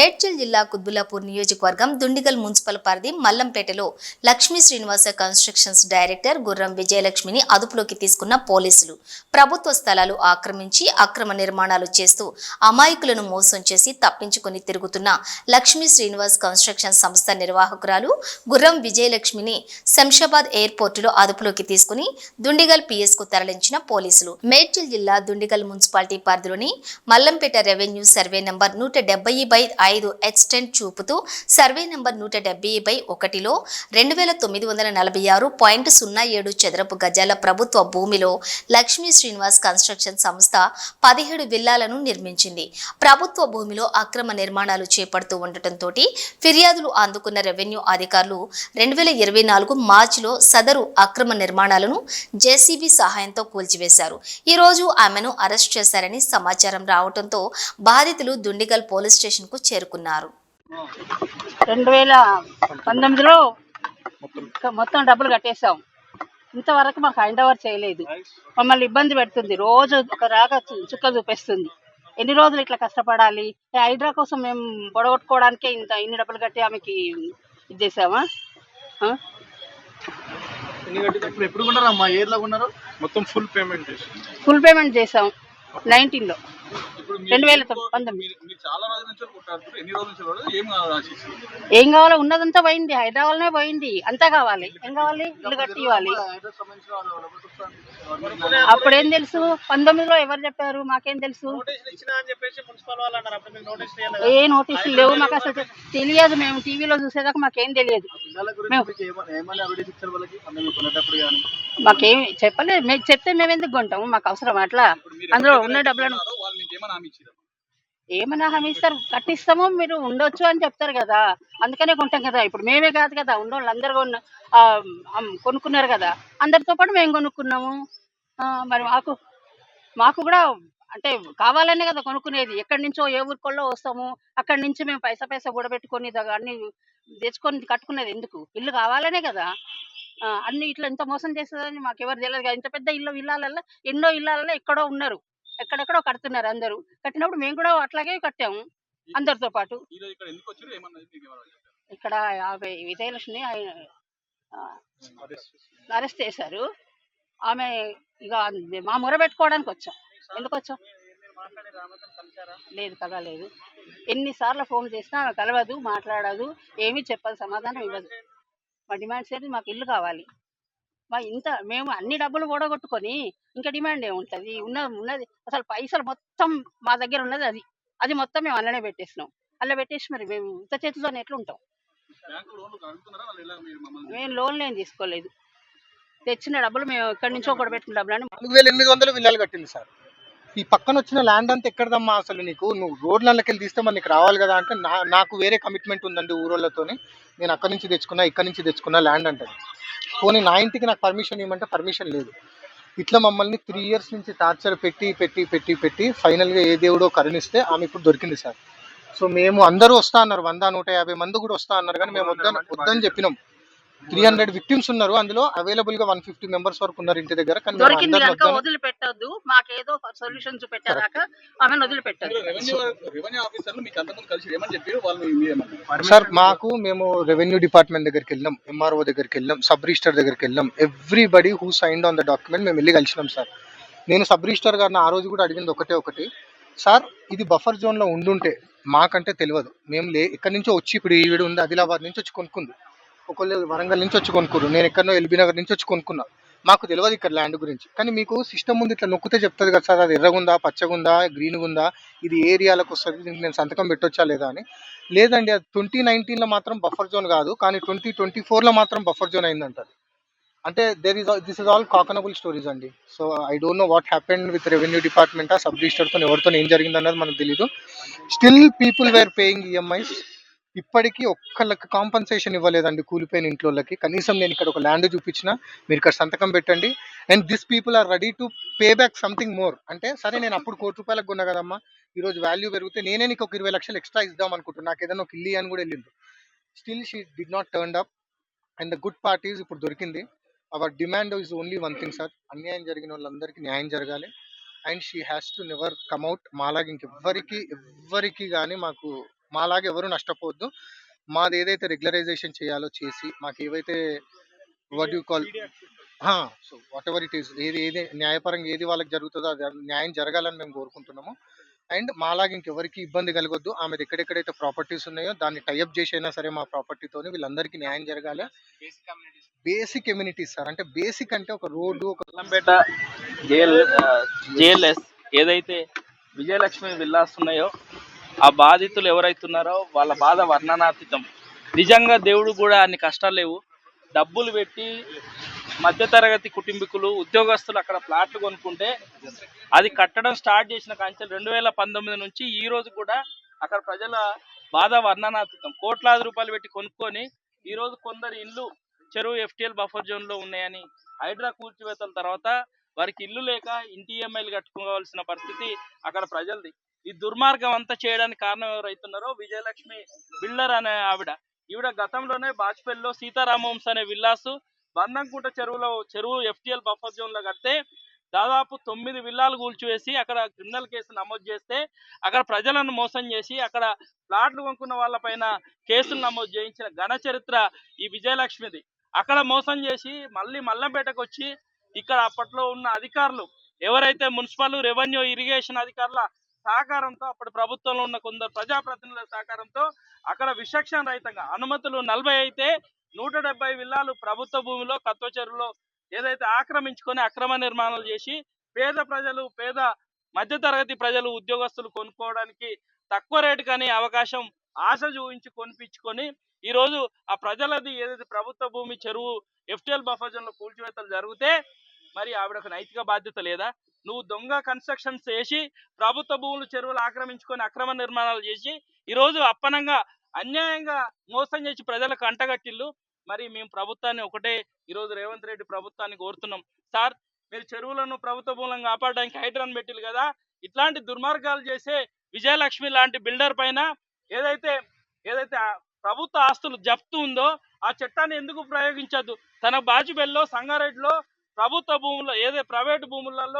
మేడ్చల్ జిల్లా కుద్బులాపూర్ నియోజకవర్గం దుండిగల్ మున్సిపల్ పరిధి మల్లంపేటలో లక్ష్మీ శ్రీనివాస కన్స్ట్రక్షన్స్ డైరెక్టర్ గుర్రం విజయలక్ష్మిని అదుపులోకి తీసుకున్న పోలీసులు ప్రభుత్వ స్థలాలు ఆక్రమించి అక్రమ నిర్మాణాలు చేస్తూ అమాయకులను మోసం చేసి తప్పించుకొని తిరుగుతున్న లక్ష్మీ శ్రీనివాస్ కన్స్ట్రక్షన్ సంస్థ నిర్వాహకురాలు గుర్రం విజయలక్ష్మిని శంషాబాద్ ఎయిర్పోర్టులో అదుపులోకి తీసుకుని దుండిగల్ పిఎస్కు తరలించిన పోలీసులు. మేడ్చల్ జిల్లా దుండిగల్ మున్సిపాలిటీ పరిధిలోని మల్లంపేట రెవెన్యూ సర్వే నంబర్ నూట డెబ్బై బై ఐదు ఎక్స్టెంట్ చూపుతూ సర్వే నెంబర్ నూట డెబ్బై బై ఒకటిలో రెండు వేల తొమ్మిది వందల నలభై ఆరు పాయింట్ సున్నా ఏడు చదరపు గజాల ప్రభుత్వ భూమిలో లక్ష్మీ శ్రీనివాస్ కన్స్ట్రక్షన్ సంస్థ పదిహేడు విల్లాలను నిర్మించింది. ప్రభుత్వ భూమిలో అక్రమ నిర్మాణాలు చేపడుతూ ఉండటంతో ఫిర్యాదులు అందుకున్న రెవెన్యూ అధికారులు రెండు వేల ఇరవై నాలుగు మార్చిలో సదరు అక్రమ నిర్మాణాలను జేసీబీ సహాయంతో కూల్చివేశారు. ఈ రోజు ఆమెను అరెస్ట్ చేశారని సమాచారం రావడంతో బాధితులు దుండిగల్ పోలీస్ స్టేషన్కు చేరుకున్నారు. రెండు వేల పంతొమ్మిదిలో మొత్తం డబ్బులు కట్టేసాం ఇంతవరకు మాకు హ్యాండ్ ఓవర్ చేయలేదు. మమ్మల్ని ఇబ్బంది పెడుతుంది. రోజు ఒక రాగా చుక్క చూపిస్తుంది. ఎన్ని రోజులు ఇట్లా కష్టపడాలి? ఈ హైడ్రా కోసం మేము పొడగొట్టుకోవడానికే ఇంత ఇన్ని డబ్బులు కట్టి ఆమెకి ఇది చేసామా ఎప్పుడు మొత్తం ఫుల్ పేమెంట్ చేసి ఫుల్ పేమెంట్ చేసాం నైన్టీన్లో. రెండు వేల పంతొమ్మిది? ఏం కావాలి ఆశిస్తుంది? ఏం కావాలో ఉన్నదంతా పోయింది. హైదరాబాద్నే పోయింది. అంతా కావాలి. ఏం కావాలి? ఇల్లు కట్టి ఇవ్వాలి. అప్పుడేం తెలుసు? పంతొమ్మిదిలో ఎవరు చెప్పారు? మాకేం తెలుసు? ఏ నోటీసులు లేవు మాకు అసలు తెలియదు మేము. టీవీలో చూసేదాకా మాకేం తెలియదు. మీకు చెప్పలేదు మేము చెప్తే మేము ఎందుకు కొంటాము? మాకు అవసరం అట్లా. అందులో ఉన్న డబ్బులను ఏమైనా హామీ ఏమన్నా హామీ ఇస్తారు? కట్టిస్తాము మీరు ఉండొచ్చు అని చెప్తారు కదా. అందుకనే కొంటాం కదా. ఇప్పుడు మేమే కాదు కదా ఉండోళ్ళు అందరు కొన్న ఆ, అమ్- కొనుక్కున్నారు కదా. అందరితో పాటు మేము కొనుక్కున్నాము. ఆ, మరి మాకు మాకు కూడా అంటే కావాలనే కదా కొనుక్కునేది. ఎక్కడి నుంచో ఏ ఊరికొల్లో వస్తాము అక్కడి నుంచి మేము పైసా పైసా కూడబెట్టుకొని దగ్గ- అన్ని తెచ్చుకొని కట్టుకునేది ఎందుకు? ఇల్లు కావాలనే కదా. ఆ, అన్ని ఇట్లా ఇంత మోసం చేస్తుందని మాకు ఎవరు తెలియదు కదా. ఇంత పెద్ద ఇల్లు ఇల్లాలల్లో ఎన్నో ఇల్లాలలో ఎక్కడో ఉన్నారు. ఎక్కడెక్కడో కడుతున్నారు అందరూ. కట్టినప్పుడు మేము కూడా అట్లాగే కట్టాము అందరితో పాటు. ఇక్కడ యాభై విజయలక్ష్మి అరెస్ట్ చేశారు. ఆమె ఇక మా మొర పెట్టుకోవడానికి వచ్చాం. ఎందుకు వచ్చాం? లేదు కలవలేదు ఎన్నిసార్లు ఫోన్ చేసినా ఆమె కలవదు మాట్లాడదు ఏమీ చెప్పదు సమాధానం ఇవ్వదు. మా డిమాండ్స్ ఏంటి? మాకు ఇల్లు కావాలి. మా ఇంత మేము అన్ని డబ్బులు కూడగొట్టుకొని ఇంకా డిమాండ్ ఏముంటుంది? ఉన్న ఉన్నది అసలు పైసలు మొత్తం మా దగ్గర ఉన్నది అది. అది మొత్తం మేము అల్లనే పెట్టేసినాం. అల్ల పెట్టేసి మరి మేము ఇంత చేతితో ఎట్లా ఉంటాం బ్యాంకు లోన్లు అడుగుతున్నారా వాళ్ళు ఎలా మీరు మమ్మల్ని మేము లోన్లు ఏం తీసుకోలేదు. తెచ్చిన డబ్బులు మేము ఎక్కడి నుంచో కూడా పెట్టిన డబ్బులు అని నాలుగు వేల ఎనిమిది వందలు విల్లాలు కట్టింది సార్. ఈ పక్కన వచ్చిన ల్యాండ్ అంతా ఎక్కడదమ్మా అసలు నీకు? నువ్వు రోడ్లకి వెళ్ళి తీస్తే మరి నీకు రావాలి కదా అంటే నా నాకు వేరే కమిట్మెంట్ ఉందండి ఊరోళ్ళతోని. నేను అక్కడి నుంచి తెచ్చుకున్నా ఇక్కడి నుంచి తెచ్చుకున్నా ల్యాండ్ అంటే పోనీ నా ఇంటికి నాకు పర్మిషన్ ఇవ్వమంటే పర్మిషన్ లేదు. ఇట్లా మమ్మల్ని త్రీ ఇయర్స్ నుంచి టార్చర్ పెట్టి పెట్టి పెట్టి పెట్టి ఫైనల్గా ఏ దేవుడో కరుణిస్తే ఆమె ఇప్పుడు దొరికింది సార్. సో మేము అందరూ వస్తా అన్నారు. వంద నూట యాభై మంది కూడా వస్తా అన్నారు కానీ మేము వద్దని వద్దని చెప్పినాం. త్రీ హండ్రెడ్ విక్టిమ్స్ ఉన్నారు. అందులో అవైలబుల్గా వన్ ఫిఫ్టీ మెంబర్స్ వరకు ఉన్నారు ఇంటి దగ్గర. కానీ దొరికింది కనుక వదిలిపెట్టొద్దు. మాకేదో సొల్యూషన్ చూపెట్టేదాకా ఆమెను వదిలిపెట్టద్దు. రెవెన్యూ రెవెన్యూ ఆఫీసర్లు మీకు అంతమంది కలిసి ఏమని చెప్పారు? వాళ్ళు మీరేమన్నారు సార్ మాకు మేము రెవెన్యూ డిపార్ట్మెంట్ దగ్గరికి వెళ్ళాం ఎంఆర్ఓ దగ్గరికి వెళ్ళాం సబ్ రిజిస్టర్ దగ్గరికి వెళ్ళాం everybody who signed on the document మేము వెళ్ళి కలిసినాం సార్ నేను సబ్ రిజిస్టర్ గారిని ఆ రోజు కూడా అడిగింది ఒకటే ఒకటి. సార్ ఇది బఫర్ జోన్లో ఉండుంటే మాకంటే తెలియదు మేము లే ఎక్కడి నుంచో వచ్చి ఇప్పుడు ఈవిడ ఉంది ఆదిలాబాద్ నుంచి వచ్చి కొనుక్కుంది. ఒకళ్ళు వరంగల్ నుంచి వచ్చి కొనుక్కురు నేను ఎక్కడో ఎల్బీ నగర్ నుంచి వచ్చి కొనుక్కున్నా. మాకు తెలియదు ఇక్కడ ల్యాండ్ గురించి. కానీ మీకు సిస్టమ్ ముందు ఇట్లా నొక్కితే చెప్తుంది కదా సార్ అది ఎర్రగుందా పచ్చగుందా గ్రీన్గుందా ఇది ఏరియాలకు వస్తుంది? దీనికి నేను సంతకం పెట్టొచ్చా లేదా అని. లేదండి అది ట్వంటీ నైన్టీన్లో మాత్రం బఫర్ జోన్ కాదు కానీ ట్వంటీ ట్వంటీ ఫోర్లో మాత్రం బఫర్ జోన్ అయిందంటారు అంటే there is this is all cognizable stories అండి. So I don't know what happened with revenue department ఆ సబ్ రిజిస్టర్తో ఎవరితో ఏం జరిగింది అన్నది మనకు తెలియదు still people were paying EMIs ఇప్పటికీ ఒక్కళ్ళకి కాంపన్సేషన్ ఇవ్వలేదండి కూలిపోయిన ఇంట్లోళ్ళకి. కనీసం నేను ఇక్కడ ఒక ల్యాండ్ చూపించిన మీరు ఇక్కడ సంతకం పెట్టండి. And this people are ready to pay back something more అంటే సరే నేను అప్పుడు కోటి రూపాయలకు కొన్నా కదమ్మా. ఈరోజు వాల్యూ పెరిగితే నేనే నీకు ఒక ఇరవై లక్షలు ఎక్స్ట్రా ఇద్దాం అనుకుంటున్నా. నాకు ఏదైనా ఒక ఇల్లి అని కూడా వెళ్ళింది still she did not turn up and the good parties ఇప్పుడు దొరికింది. Our demand is only one thing sir అన్యాయం జరిగిన వాళ్ళందరికీ న్యాయం జరగాలి. And she has to never commit మాలాగా ఇంకెవ్వరికి ఎవ్వరికి కానీ మాకు మాలాగా ఎవరు నష్టపోవద్దు. మాది ఏదైతే రెగ్యులరైజేషన్ చేయాలో చేసి మాకు ఏవైతే what you call so whatever it is ఏది ఏది న్యాయపరంగా ఏది వాళ్ళకి జరుగుతుందో అది న్యాయం జరగాలని మేము కోరుకుంటున్నాము. అండ్ మాలాగా ఇంకెవరికి ఇబ్బంది కలగొద్దు. ఆమె ఎక్కడెక్కడైతే ప్రాపర్టీస్ ఉన్నాయో దాన్ని టైఅప్ చేసి అయినా సరే మా ప్రాపర్టీతోని వీళ్ళందరికీ న్యాయం జరగాలి. బేసిక్ కమ్యూనిటీస్ సార్ అంటే బేసిక్ అంటే ఒక రోడ్డు ఒక అల్లంపేట జేఎల్ జేఎల్ఎస్ ఏదైతే విజయలక్ష్మి విల్లాస్ ఉన్నాయో ఆ బాధితులు ఎవరైతున్నారో వాళ్ళ బాధ వర్ణనాతీతం. నిజంగా దేవుడు కూడా అన్ని కష్టాలు లేవు. డబ్బులు పెట్టి మధ్యతరగతి కుటుంబీకులు ఉద్యోగస్తులు అక్కడ ప్లాట్లు కొనుక్కుంటే అది కట్టడం స్టార్ట్ చేసిన కాంచెలు రెండు వేల పంతొమ్మిది నుంచి ఈ రోజు కూడా అక్కడ ప్రజల బాధ వర్ణనాతీతం. కోట్లాది రూపాయలు పెట్టి కొనుక్కొని ఈ రోజు కొందరు ఇల్లు చెరువు ఎఫ్టిఎల్ బఫర్ జోన్లో ఉన్నాయని హైడ్రా కూల్చివేతల తర్వాత వారికి ఇల్లు లేక ఇంటి ఈఎంఐలు కట్టుకోవాల్సిన పరిస్థితి అక్కడ ప్రజలది. ఈ దుర్మార్గం అంతా చేయడానికి కారణం ఎవరైతున్నారో విజయలక్ష్మి బిల్డర్ అనే ఆవిడ. ఈవిడ గతంలోనే బాజ్పేయిలో సీతారామవంశ అనే విల్లాసు బంధంకుంట చెరువులో చెరువు ఎఫ్టిఎల్ బఫర్ జోన్లో కడితే దాదాపు తొమ్మిది విల్లాలు కూల్చివేసి అక్కడ క్రిమినల్ కేసు నమోదు చేస్తే అక్కడ ప్రజలను మోసం చేసి అక్కడ ప్లాట్లు కొనుక్కున్న వాళ్ళపైన కేసులు నమోదు చేయించిన ఘన చరిత్ర ఈ విజయలక్ష్మిది. అక్కడ మోసం చేసి మళ్ళీ మల్లంపేటకు వచ్చి ఇక్కడ అప్పట్లో ఉన్న అధికారులు ఎవరైతే మున్సిపల్ రెవెన్యూ ఇరిగేషన్ అధికారుల సహకారంతో అప్పటి ప్రభుత్వంలో ఉన్న కొందరు ప్రజాప్రతినిధుల సహకారంతో అక్కడ విచక్షణ రహితంగా అనుమతులు నలభై అయితే నూట డెబ్బై విల్లాలు ప్రభుత్వ భూమిలో కత్వ చెరువులో ఏదైతే ఆక్రమించుకొని అక్రమ నిర్మాణాలు చేసి పేద ప్రజలు పేద మధ్యతరగతి ప్రజలు ఉద్యోగస్తులు కొనుక్కోవడానికి తక్కువ రేటు కానీ అవకాశం ఆశ చూపించి కొనిపించుకొని ఈ రోజు ఆ ప్రజలది ఏదైతే ప్రభుత్వ భూమి చెరువు ఎఫ్టిఎల్ బఫర్ జోన్లో కూల్చివేతలు జరిగితే మరి ఆవిడకు నైతిక బాధ్యత లేదా? నువ్వు దొంగ కన్స్ట్రక్షన్స్ చేసి ప్రభుత్వ భూములు చెరువులు ఆక్రమించుకొని అక్రమ నిర్మాణాలు చేసి ఈ రోజు అప్పనంగా అన్యాయంగా మోసం చేసి ప్రజలకు అంటగట్టిల్లు. మరి మేము ప్రభుత్వాన్ని ఒకటే ఈ రోజు రేవంత్ రెడ్డి ప్రభుత్వాన్ని కోరుతున్నాం. సార్ మీరు చెరువులను ప్రభుత్వ భూములను కాపాడడానికి హైడ్రాన్ పెట్టిల్లు కదా. ఇట్లాంటి దుర్మార్గాలు చేసే విజయలక్ష్మి లాంటి బిల్డర్ పైన ఏదైతే ఏదైతే ప్రభుత్వ ఆస్తులు జప్తు ఉందో ఆ చట్టాన్ని ఎందుకు ప్రయోగించద్దు? తన బాజుబెల్లో సంగారెడ్డిలో ప్రభుత్వ భూముల్లో ఏదే ప్రైవేట్ భూములలో